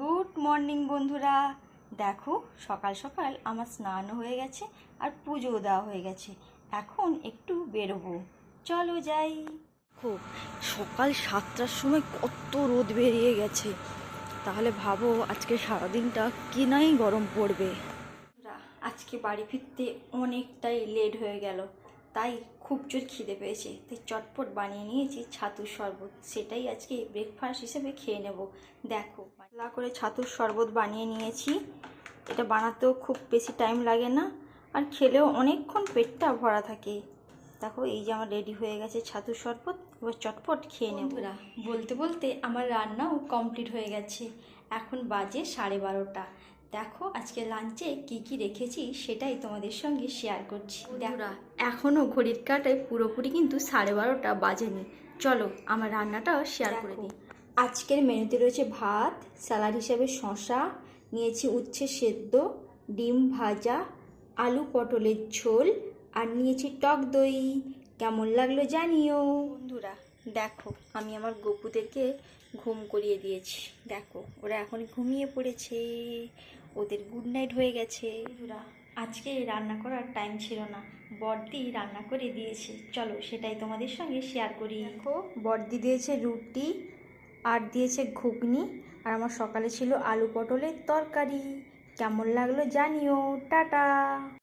Good morning বন্ধুরা। দেখো সকাল সকাল আমার স্নানও হয়ে গেছে আর পুজোও দেওয়া হয়ে গেছে। এখন একটু বেরোবো। চলো যাই। দেখো সকাল সাতটার সময় কত রোদ বেরিয়ে গেছে। তাহলে ভাবো আজকে সারাদিনটা কি নাই গরম পড়বে। আজকে বাড়ি ফিরতে অনেকটাই লেট হয়ে গেল। তাই খুব জোর খিদে পেয়েছে। তাই চটপট বানিয়ে নিয়েছি ছাতুর শরবত। সেটাই আজকে ব্রেকফাস্ট হিসেবে খেয়ে নেব। দেখো, পাতলা করে ছাতুর শরবত বানিয়ে নিয়েছি। এটা বানাতেও খুব বেশি টাইম লাগে না আর খেলেও অনেকক্ষণ পেটটা ভরা থাকে। দেখো, এই যে আমার রেডি হয়ে গেছে ছাতুর শরবত। এবার চটপট খেয়ে নেব। বলতে বলতে আমার রান্নাও কমপ্লিট হয়ে গেছে। এখন বাজে সাড়ে বারোটা। দেখো আজকে লাঞ্চে কি কি রেখেছি সেটাই তোমাদের সঙ্গে শেয়ার করছি। দেখো এখনও ঘড়ির কাটায় পুরোপুরি কিন্তু সাড়ে বারোটা বাজেনি। চলো আমার রান্নাটাও শেয়ার করে দিই। আজকের মেনুতে রয়েছে ভাত স্যালাড হিসাবে শশা নিয়েছি উচ্ছে সেদ্ধ ডিম ভাজা আলু পটলের ঝোল আর নিয়েছি টক দই। কেমন লাগল জানিও। বন্ধুরা দেখো, আমি আমার গপুদেরকে ঘুম করিয়ে দিয়েছি। দেখো, ওরা এখন ঘুমিয়ে পড়েছে। ওদের গুড নাইট হয়ে গেছে। বন্ধুরা আজকে রান্না করার টাইম ছিল না। বড়দি রান্না করে দিয়েছে। চলো, সেটাই তোমাদের সঙ্গে শেয়ার করি। দেখো, বড়দি দিয়েছে রুটি, আর দিয়েছে ঘুগনি, আর আমার সকালে ছিল আলু পটলের তরকারি। কেমন লাগল জানিও। টাটা!